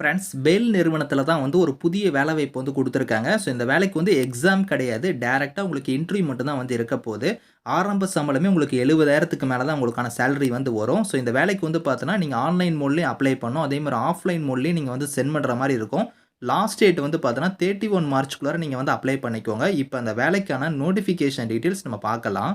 Friends bell நிறுவனத்தில் தான் வந்து ஒரு புதிய வேலைவாய்ப்பு வந்து கொடுத்துருக்காங்க. ஸோ இந்த வேலைக்கு வந்து எக்ஸாம் கிடையாது. டேரெக்டாக உங்களுக்கு இன்டர்வியூ மட்டும் தான் வந்து இருக்க போகுது. ஆரம்ப சம்பளமே உங்களுக்கு எழுபதாயிரத்துக்கு மேலே தான் உங்களுக்கான சேலரி வந்து வரும். ஸோ இந்த வேலைக்கு வந்து பார்த்தோன்னா நீங்கள் ஆன்லைன் மோட்லேயும் அப்ளை பண்ணணும். அதே மாதிரி ஆஃப்லைன் மோட்லேயும் நீங்கள் வந்து சென்ட் பண்ணுற மாதிரி இருக்கும். லாஸ்ட் டேட் வந்து பார்த்தோன்னா தேர்ட்டி ஒன் மார்ச்க்குள்ளார நீங்கள் வந்து அப்ளை பண்ணிக்கோங்க. இப்போ அந்த வேலைக்கான நோட்டிஃபிகேஷன் டீட்டெயில்ஸ் நம்ம பார்க்கலாம்.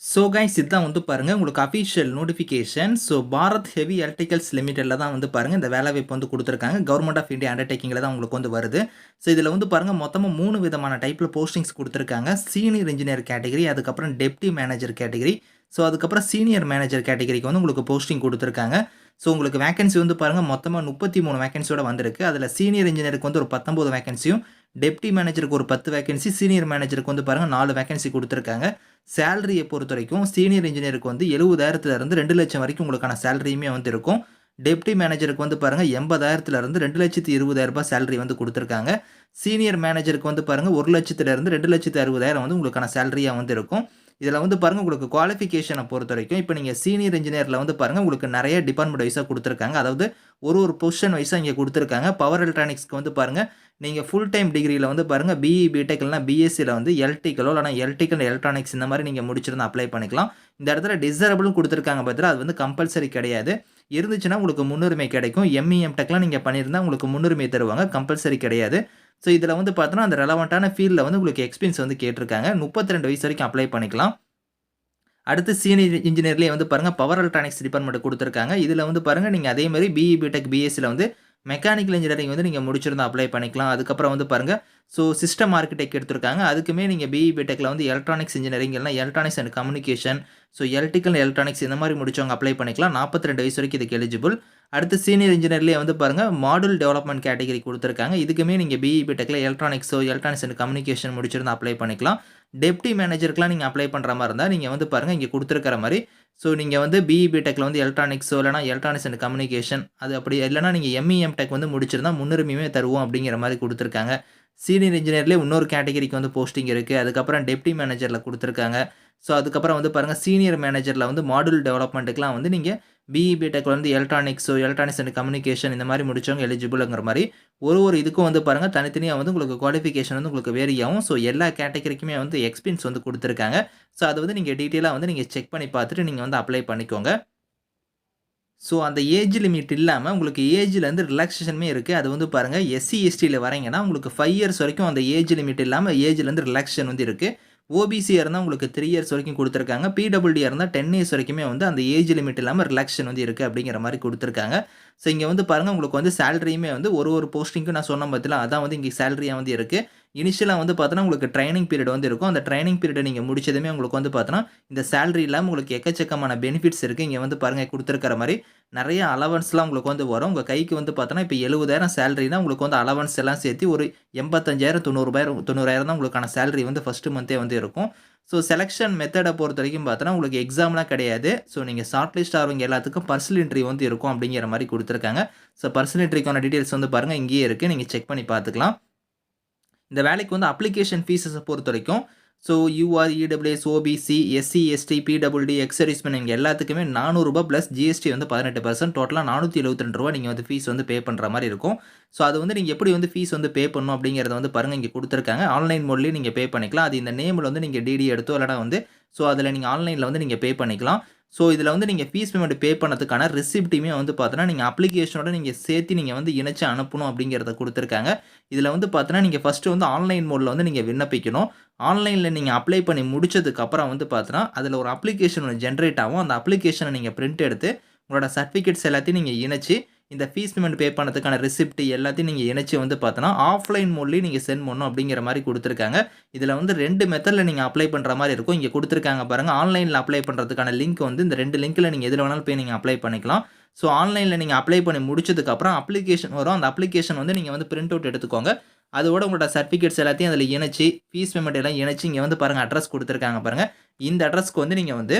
ஸோ கைஸ் இதுதான் வந்து பாருங்கள் உங்களுக்கு official notification so Bharat heavy electricals லிமிடெடில் தான் வந்து பாருங்கள் இந்த வேலை வாய்ப்பு வந்து கொடுத்துருக்காங்க. கவர்மெண்ட் ஆஃப் இந்தியா அண்டர்டேக்கிங்கில் தான் உங்களுக்கு வந்து வருது. ஸோ இதில் வந்து பாருங்கள் மொத்தமாக மூணு விதமான டைப்பில் போஸ்டிங்ஸ் கொடுத்துருக்காங்க. சீனியர் இன்ஜினியர் கேட்டகரி அதுக்கப்புறம் டெப்டி மேனேஜர் கேட்டகரி ஸோ அதுக்கப்புறம் சீனியர் மேனேஜர் கேட்டகரிக்கு வந்து உங்களுக்கு போஸ்டிங் கொடுத்துருக்காங்க. ஸோ உங்களுக்கு வேகன்சி வந்து பாருங்கள் மொத்தமாக முப்பத்தி மூணு வேகன்சியோட வந்திருக்கு. அதில் சீனியர் இன்ஜினியருக்கு வந்து ஒரு பத்தொம்போது வேகன்சியும் டெப்டி மேனேஜருக்கு ஒரு பத்து வேகன்சி சீனியர் மேனேஜருக்கு வந்து பாருங்கள் நாலு வேகன்சி கொடுத்துருக்காங்க. சேலரியை பொறுத்த வரைக்கும் சீனியர் இன்ஜினியருக்கு வந்து எழுபதாயிரத்துலேருந்து ரெண்டு லட்சம் வரைக்கும் உங்களுக்கான சேலரியுமே வந்து இருக்கும். டெப்டி மேனேஜருக்கு வந்து பாருங்கள் எண்பதாயிரத்துலேருந்து ரெண்டு லட்சத்து இருபதாயிரம் ரூபாய் சேலரி வந்து கொடுத்துருக்காங்க. சீனியர் மேனேஜருக்கு வந்து பாருங்கள் ஒரு லட்சத்துலேருந்து ரெண்டு லட்சத்து அறுபதாயிரம் வந்து உங்களுக்கான சேலரியாக வந்து இருக்கும். இதில் வந்து பாருங்கள் உங்களுக்கு குவாலிஃபிகேஷனை பொறுத்த வரைக்கும் இப்போ நீங்கள் சீனியர் இன்ஜினியரில் வந்து பாருங்கள் உங்களுக்கு நிறைய டிபார்ட்மெண்ட் வைஸாக கொடுத்துருக்காங்க. அதாவது ஒரு ஒரு பொசிஷன் வைஸாக இங்கே கொடுத்துருக்காங்க. பவர் எலக்ட்ரானிக்ஸ்க்கு வந்து பாருங்கள் நீங்கள் ஃபுல் டைம் டிகிரியில் வந்து பாருங்கள் பிஇ பிடெக் இல்லைனா பிஎஸ்சியில் வந்து எலக்ட்ரிக்கலோ இல்லைனா எலக்ட்ரிக்கல் எலக்ட்ரானிக்ஸ் இந்த மாதிரி நீங்கள் முடிச்சிருந்தா அப்ளை பண்ணிக்கலாம். இந்த இடத்துல டிசரபிளும் கொடுத்துருக்காங்க பார்த்தா அது வந்து கம்பல்சரி கிடையாது. இருந்துச்சுன்னா உங்களுக்கு முன்னுரிமை கிடைக்கும். எம்இஎம் டெக்லாம் நீங்கள் பண்ணியிருந்தால் உங்களுக்கு முன்னுரிமை தருவாங்க கம்பல்சரி கிடையாது. ஸோ இதில் வந்து பார்த்தோன்னா அந்த ரெலவெண்ட்டான ஃபீல்டில் வந்து உங்களுக்கு எக்ஸ்பீரியன்ஸ் வந்து கேட்டிருக்காங்க. முப்பத்தி ரெண்டு வயசு வரைக்கும் அப்ளை பண்ணிக்கலாம். அடுத்து சீனியர் இன்ஜினியர்லேயே வந்து பாருங்கள் பவர் எலக்ட்ரானிக்ஸ் டிபார்ட்மெண்ட் கொடுத்துருக்காங்க. இதில் வந்து பாருங்கள் நீங்கள் அதே மாதிரி பிஇ பிடெக் பிஎஸ்சியில் வந்து மெக்கானிக்கல் இன்ஜினியரிங் வந்து நீங்கள் முடிச்சிருந்தா அப்ளை பண்ணிக்கலாம். அதுக்கப்புறம் வந்து பாருங்கள் ஸோ சிஸ்டம் ஆர்கிடெக்ட் எடுத்திருக்காங்க. அதுக்குமே நீங்கள் பிஇ பிடெக்கில் வந்து எலக்ட்ரானிக்ஸ் இன்ஜினியரிங் இல்லைனா electronics and communication so electrical electronics இந்த மாதிரி முடிச்சவங்க அப்ளை பண்ணிக்கலாம். நாற்பத்தி ரெண்டு வயசு வரைக்கும் இதுக்கு எலிஜிபிள் அடுத்து சீனியர் இன்ஜினியர்லேயே வந்து பாருங்கள் மாடல் டெவலப்மெண்ட் கேட்டகரி கொடுத்துருக்காங்க. இதுக்குமே நீங்கள் பிஇ பிடெக்கில் எலக்ட்ரானிக்ஸோ எலக்ட்ரானிக்ஸ் அண்ட் கம்யூனிகேஷன் முடிச்சிருந்தா அப்ளை பண்ணிக்கலாம். டெப்டி மேனேஜருக்குலாம் நீங்கள் அப்ளை பண்ணுற மாதிரி இருந்தால் நீங்கள் வந்து பாருங்கள் இங்கே கொடுத்துருக்கிற மாதிரி. ஸோ நீங்கள் வந்து பிஇபி டெக்கில் வந்து எலக்ட்ரானிக்ஸோ இல்லைனா எலக்ட்ரானிக்ஸ் அண்ட் கம்யூனிகேஷன் அது அப்படி இல்லைனா நீங்கள் எம்இஎம் டெக் வந்து முடிச்சிருந்தா முன்னுரிமையுமே தருவோம் அப்படிங்கிற மாதிரி கொடுத்துருக்காங்க. சீனியர் இன்ஜினியர்லேயே இன்னொரு கேட்டகரிக்கு வந்து போஸ்டிங் இருக்குது அதுக்கப்புறம் டெப்டி மேனேஜரில் கொடுத்துருக்காங்க. ஸோ அதுக்கப்புறம் வந்து பாருங்கள் சீனியர் மேனேஜரில் வந்து மாடல் டெவலப்மெண்ட்டுக்குலாம் வந்து நீங்கள் பிஇ பிடெக் வந்து எலக்ட்ரானிக்ஸோ எலக்ட்ரானிக்ஸ் அண்ட் கம்யூனிகேஷன் இந்த மாதிரி முடிச்சவங்க எலிஜிபிள்ங்கிற மாதிரி ஒரு ஒரு இதுக்கும் வந்து பாருங்கள் தனித்தனியாக வந்து உங்களுக்கு குவாலிஃபிகேஷன் வந்து உங்களுக்கு வேரி ஆகும். ஸோ எல்லா கேட்டகரிக்குமே வந்து எக்ஸ்பீரியன்ஸ் வந்து கொடுத்துருக்காங்க. ஸோ அதை வந்து நீங்கள் டீட்டெயிலாக வந்து நீங்கள் செக் பண்ணி பார்த்துட்டு நீங்கள் வந்து அப்ளை பண்ணிக்கோங்க. ஸோ அந்த ஏஜ் லிமிட் இல்லாமல் உங்களுக்கு ஏஜ்லேருந்து ரிலாக்ஸேஷனுமே இருக்குது அது வந்து பாருங்கள் எஸ்சி எஸ்டியில் வரீங்கன்னா உங்களுக்கு ஃபைவ் இயர்ஸ் வரைக்கும் அந்த ஏஜ் லிமிட் இல்லாமல் ஏஜ்லேருந்து ரிலாக்ஸேஷன் வந்து இருக்குது ஓபிசியாக இருந்தால் உங்களுக்கு த்ரீ இயர்ஸ் வரைக்கும் கொடுத்துருக்காங்க. பிடபிள்யூடியாக இருந்தால் டென் இயர்ஸ் வரைக்குமே வந்து அந்த ஏஜ் லிமிட் இல்லாமல் ரிலாக்ஷன் வந்து இருக்குது அப்படிங்கிற மாதிரி கொடுத்துருக்காங்க. ஸோ இங்கே வந்து பாருங்கள் உங்களுக்கு வந்து சேலரியுமே வந்து ஒரு ஒரு போஸ்டிங்க்கும் நான் சொன்ன பார்த்தீங்களா அதான் வந்து இங்கே சேலரியாக வந்து இருக்குது இனிஷியலாக வந்து பார்த்தோன்னா உங்களுக்கு ட்ரைனிங் பீரியட் வந்து இருக்கும். அந்த ட்ரைனிங் பீரியடை நீங்கள் முடிச்சதுமே உங்களுக்கு வந்து பார்த்தோன்னா இந்த சேலரி இல்லாமல் உங்களுக்கு எக்கச்சக்கமான பெனிஃபிட்ஸ் இருக்குது இங்கே வந்து பாருங்கள் கொடுத்துருக்கிற மாதிரி நிறைய அலவன்ஸ்லாம் உங்களுக்கு வந்து வரும். உங்கள் கைக்கு வந்து பார்த்தோன்னா இப்போ எழுபதாயிரம் சேலரினா உங்களுக்கு வந்து அலவன்ஸ் எல்லாம் சேர்த்து ஒரு எண்பத்தஞ்சாயிரம் தொண்ணூறுபாயிரம் தொண்ணூறாயிரம் தான் உங்களுக்கான சேலரி வந்து ஃபஸ்ட்டு மந்த்தே வந்து இருக்கும். ஸோ செலெக்ஷன் மெத்தடை பொறுத்த வரைக்கும் பார்த்தோன்னா உங்களுக்கு எக்ஸாம்லாம் கிடையாது. ஸோ நீங்கள் ஷார்ட் லிஸ்ட் ஆகிறவங்க எல்லாத்துக்கும் பர்சனல் இன்ட்ரி வந்து இருக்கும் அப்படிங்கிற மாதிரி கொடுத்துருக்காங்க. ஸோ பர்சனல் இன்ட்ரிக்கான டீட்டெயில்ஸ் வந்து பாருங்கள் இங்கேயே இருக்குது நீங்கள் செக் பண்ணி பார்த்துக்கலாம். இந்த வேலைக்கு வந்து அப்ளிகேஷன் ஃபீஸஸை பொறுத்த வரைக்கும் so UR EWS OBC SC ST PWD ex servicemen இங்கே எல்லாத்துக்குமே நானூறுரூபா ப்ளஸ் ஜிஎஸ்டி வந்து பதினெட்டு பர்சன்ட் டோட்டலாக நானூற்றி எழுபத்தி ரெண்டு ரூபா நீங்கள் வந்து ஃபீஸ் வந்து பே பண்ணுற மாதிரி இருக்கும். ஸோ அது வந்து நீங்கள் எப்படி வந்து ஃபீஸ் வந்து பே பண்ணணும் அப்படிங்கிறத வந்து பாருங்கள் இங்கே கொடுத்துருக்காங்க. ஆன்லைன் மோட்லேயும் நீங்கள் பே பண்ணிக்கலாம். அது இந்த நேமில் வந்து நீங்கள் டிடி எடுத்தோ இல்லைனா வந்து ஸோ அதில் நீங்கள் ஆன்லைனில் வந்து நீங்கள் பே பண்ணிக்கலாம். ஸோ இதில் வந்து நீங்கள் ஃபீஸ் பேமெண்ட் பே பண்ணதுக்கான ரிசிப்ட்டுமே வந்து பார்த்தோன்னா நீங்கள் அப்ளிகேஷனோட நீங்கள் சேர்த்து நீங்கள் வந்து இணைச்சி அனுப்பணும் அப்படிங்கிறத கொடுத்துருக்காங்க. இதில் வந்து பார்த்தோன்னா நீங்கள் ஃபஸ்ட்டு வந்து ஆன்லைன் மோடில் வந்து நீங்கள் விண்ணப்பிக்கணும். ஆன்லைனில் நீங்கள் அப்ளை பண்ணி முடிச்சதுக்கப்புறம் வந்து பார்த்தோன்னா அதில் ஒரு அப்ளிகேஷன் ஒன்று ஜென்ரேட் ஆகும். அந்த அப்ளிகேஷனை நீங்கள் பிரிண்ட் எடுத்து உங்களோட சர்டிஃபிகேட்ஸ் எல்லாத்தையும் நீங்கள் இணைச்சி இந்த ஃபீஸ் பேமெண்ட் பே பண்ணதுக்கான ரிசிப்ட் எல்லாத்தையும் நீங்கள் இணைச்சி வந்து பார்த்தோன்னா ஆஃப்லைன் மோட்லேயும் நீங்கள் சென்ட் பண்ணணும் அப்படிங்கிற மாதிரி கொடுத்துருக்காங்க. இதில் வந்து ரெண்டு மெத்தடில் நீங்கள் அப்ளை பண்ணுற மாதிரி இருக்கும். இங்கே கொடுத்துருக்காங்க பாருங்கள் ஆன்லைனில் அப்ளை பண்ணுறதுக்கான லிங்க் வந்து இந்த ரெண்டு லிங்க்கில் நீங்கள் எதில் வேணாலும் போய் நீங்கள் அப்ளை பண்ணிக்கலாம். ஸோ ஆன்லைனில் நீங்கள் அப்ளை பண்ணி முடிச்சதுக்கப்புறம் அப்ளிகேஷன் வரும். அந்த அப்ளிகேஷன் வந்து நீங்கள் வந்து பிரிண்ட் அவுட் எடுத்துக்கோங்க. அதோட உங்களோட சர்டிஃபிகேட்ஸ் எல்லாத்தையும் அதில் இணைச்சி ஃபீஸ் பேமெண்ட் எல்லாம் இணைச்சி இங்கே வந்து பாருங்கள் அட்ரஸ் கொடுத்துருக்காங்க பாருங்கள் இந்த அட்ரஸ்க்கு வந்து நீங்கள் வந்து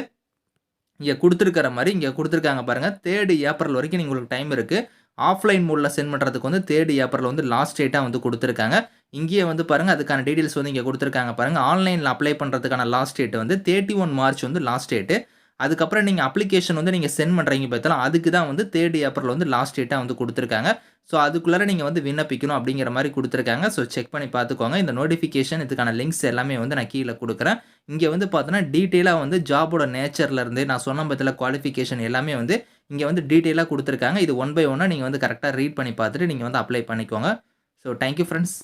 இங்கே கொடுத்துருக்கிற மாதிரி இங்கே கொடுத்துருக்காங்க பாருங்கள் தேர்டு ஏப்ரல் வரைக்கும் நீங்கள் உங்களுக்கு டைம் இருக்குது ஆஃப்லைன் மூடில் சென்ட் பண்ணுறதுக்கு வந்து தேர்டு ஏப்ரல் வந்து லாஸ்ட் டேட்டாக வந்து கொடுத்துருக்காங்க. இங்கேயே வந்து பாருங்கள் அதுக்கான டீட்டெயில்ஸ் வந்து இங்கே கொடுத்துருக்காங்க பாருங்கள் ஆன்லைனில் அப்ளை பண்ணுறதுக்கான லாஸ்ட் டேட் வந்து தேர்ட்டி ஒன் மார்ச் வந்து லாஸ்ட் டேட்டு அதுக்கப்புறம் நீங்கள் அப்ளிகேஷன் வந்து நீங்கள் சென்ட் பண்ணுறீங்க பார்த்தலாம் அதுக்கு தான் வந்து தேர்ட் ஏப்ரல் வந்து லாஸ்ட் டேட்டாக வந்து கொடுத்துருக்காங்க. ஸோ அதுக்குள்ளார நீங்கள் வந்து விண்ணப்பிக்கணும் அப்படிங்கிற மாதிரி கொடுத்துருக்காங்க. ஸோ செக் பண்ணி பார்த்துக்கோங்க. இந்த நோட்டிஃபிகேஷன் இதுக்கான லிங்க்ஸ் எல்லாமே வந்து நான் கீழே கொடுக்குறேன். இங்கே வந்து பார்த்தோன்னா டீட்டெயிலாக வந்து ஜாபோட நேச்சர்லேருந்து நான் சொன்ன பற்றில குவாலிஃபிகேஷன் எல்லாமே வந்து இங்கே வந்து டீட்டெயிலாக கொடுத்துருக்காங்க. இது ஒன் பை ஒன்னாக நீங்கள் வந்து கரெக்டாக ரீட் பண்ணி பார்த்துட்டு நீங்கள் வந்து அப்ளை பண்ணிக்கோங்க. So thank you friends